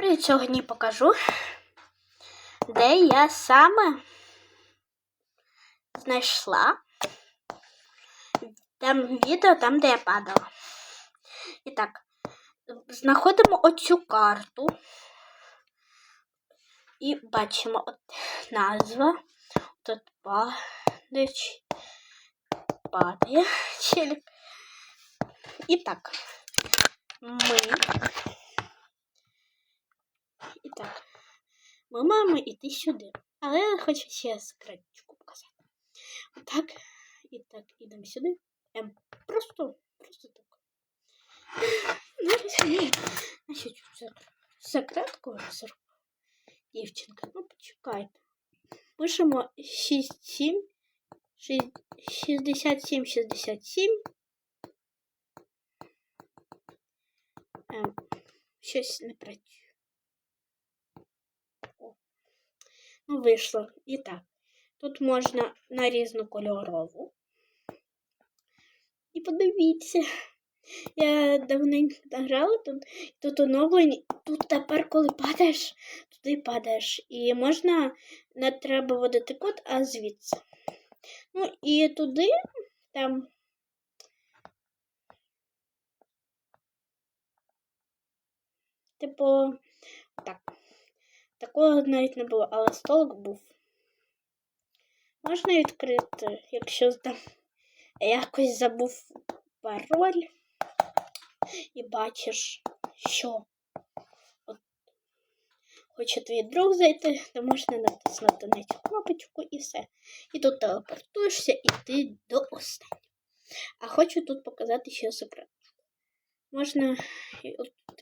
Привіт, сьогодні покажу, де я саме знайшла там відео, там, де я падала. І так, знаходимо оцю карту і бачимо от назва. Тут падає, падає челік. І так, ми. І так, ми маємо йти сюди. Але я хочу ще секреточку показати. Отак. І так, ідемо сюди. Ем, просто, просто так. Ні. Значить, секретку зроблю. Дівчинка, ну почекайте. Пишемо 67, 67, 67. Ем, щось не працює. О. Ну, вийшло. І так. Тут можна на різну кольорову. І подивіться. Я давненько грала тут. Тут оновлень. Тут тепер, коли падаєш, туди падаєш. І можна не треба вводити код, а звідси. Ну і туди там. Типу, так. Такого навіть не було, але столик був. Можна відкрити, якщо там якось забув пароль і бачиш, що от, хоче твій друг зайти, то можна натиснути на цю кнопочку і все. І тут телепортуєшся і ти до останнього. А хочу тут показати ще секреточку. Можна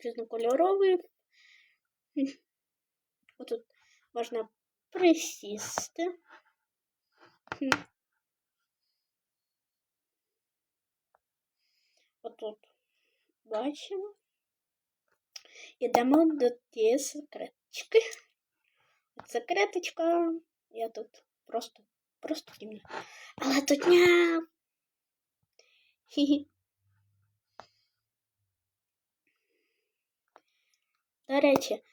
різнокольоровий. Отут можна присісти. Хм. Отут бачимо. Ідемо до тієї секреточки. От Секреточка. Я тут просто, просто кімна. Але тут ня. Хі-хі. До речі,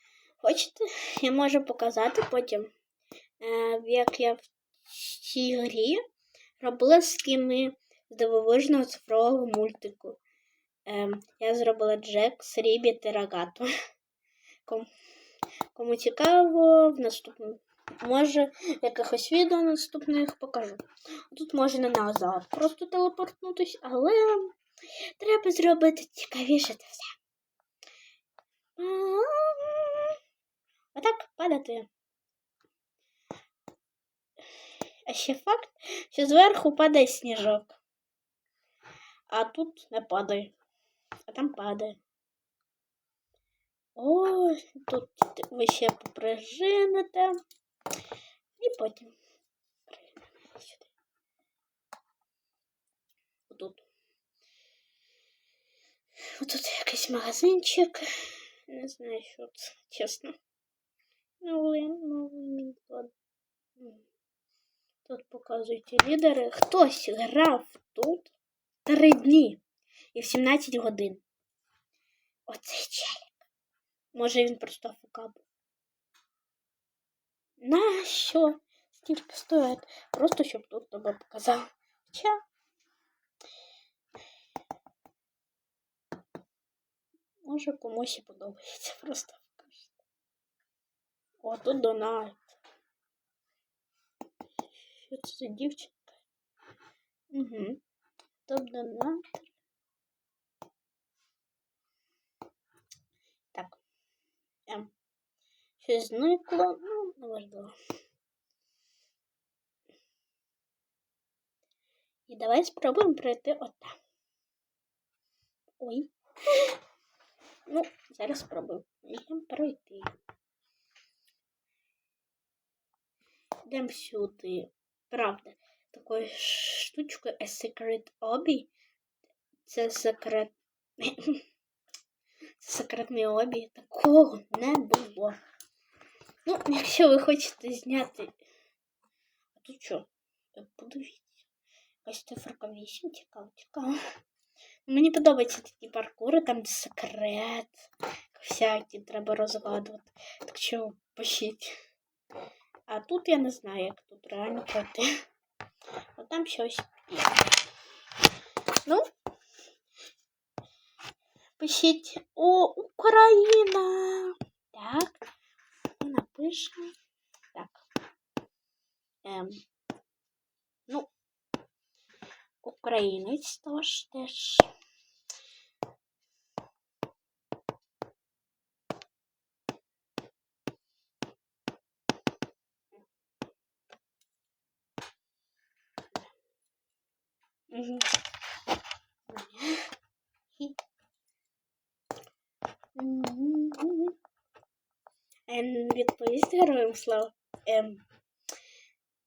хочете, я можу показати потім, е, як я в цій грі робила скіни з дивовижного цифрового мультику. Ем, я зробила Джекс, Рібіт і Рогату. Кому цікаво, в наступному. Може, якихось відео наступних покажу. Тут можна назад просто телепортнутися, але треба зробити цікавіше це все. Отак падати. А ще факт, що зверху падає сніжок. А тут не падає. А там падає. Ось тут ви ще поприжините. І потім прижимемо сюди. Отут. Отут якийсь магазинчик. Не знаю, що це, чесно. Новий, новий код. Тут показують лідери. Хтось грав тут три дні і в 17 годин. Оцей челік. Може він просто був. На що? Стільки стоїть? Просто щоб тут тебе показав. Хоча Може комусь і подобається просто. О, тут донат. Що це за дівчинка? Угу. Топ донат. Так. Ем. Щось зникло, ну, неважливо. І давай спробуємо пройти отак. Ой. Ну, зараз спробуємо їм пройти. Йдемо сюди. Правда, такою штучкою A Secret Obby. Це секрет. Це секретний обі. Такого не було. Ну, якщо ви хочете зняти. А тут що? Подивіться. Якась циферка 8 цікаво, цікаво. Мені подобаються такі паркури, там секрет. Всякі треба розгадувати. Так що пишіть. А тут я не знаю, як тут реально пройти. А там щось є. Ну, пишіть О, Україна! Так. І напишемо. Так. Ем. Ну, українець тож теж. Ем, відповісти героям слава. Ем,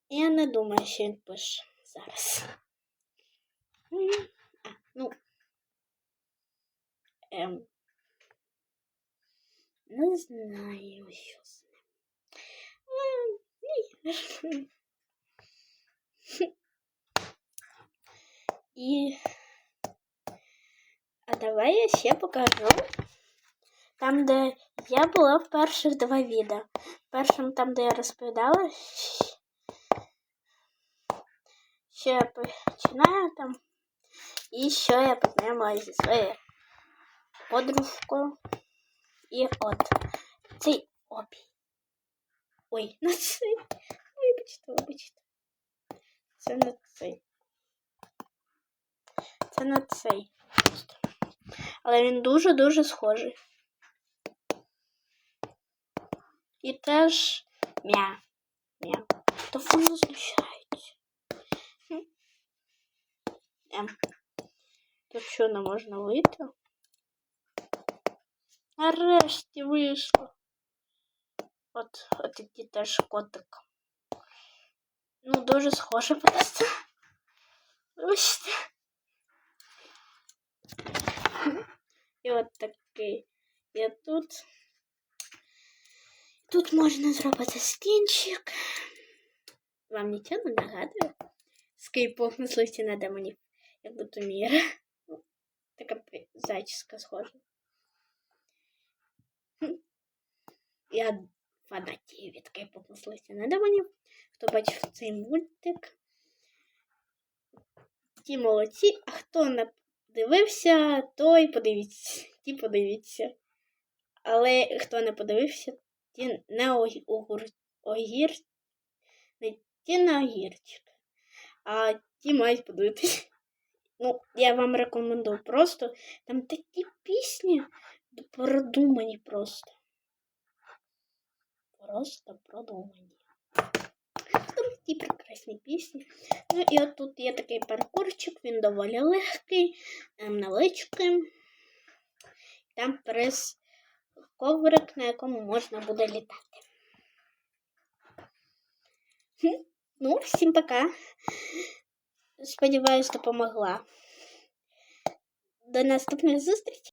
я не думаю, що він пише зараз. М, А, ну. Ем, не знаю, що з ним. Ем, ні. І. А давай я ще покажу. Там, де я була в перших два відео. Першим там, де я розповідала, що я починаю там. І що я познайомилася зі своєю подружкою. І от цей обій. Ой, на цей. Вибачте, вибачте. Це на цей. Це на цей. Але він дуже-дуже схожий. І теж м'я. М'я. То воно знущається. Хм. Ем. Тут що не можна вийти? Нарешті вийшло. От, от такий теж котик. Ну, дуже схоже просто. Вибачте. І от такий. І тут. Тут можна зробити скінчик. Вам нічого не нагадує? Скейпок мисливці на демонів, як будто міра. Така зачіска схожа. Я фанатію від кейпок мисливці на демонів. Хто бачив цей мультик? Ті молодці, а хто не дивився, той подивіться. Ті подивіться. Але хто не подивився, ті не огі- огур... огір... не ті не огірчик. А ті мають подивитися. Ну, я вам рекомендую просто. Там такі пісні продумані просто. Просто продумані. Там такі прекрасні пісні. Ну і от тут є такий паркурчик, він доволі легкий, невеличкий. Там прес коврик, на якому можна буде літати. Ну, всім пока. Сподіваюсь, допомогла. До наступних зустрічей.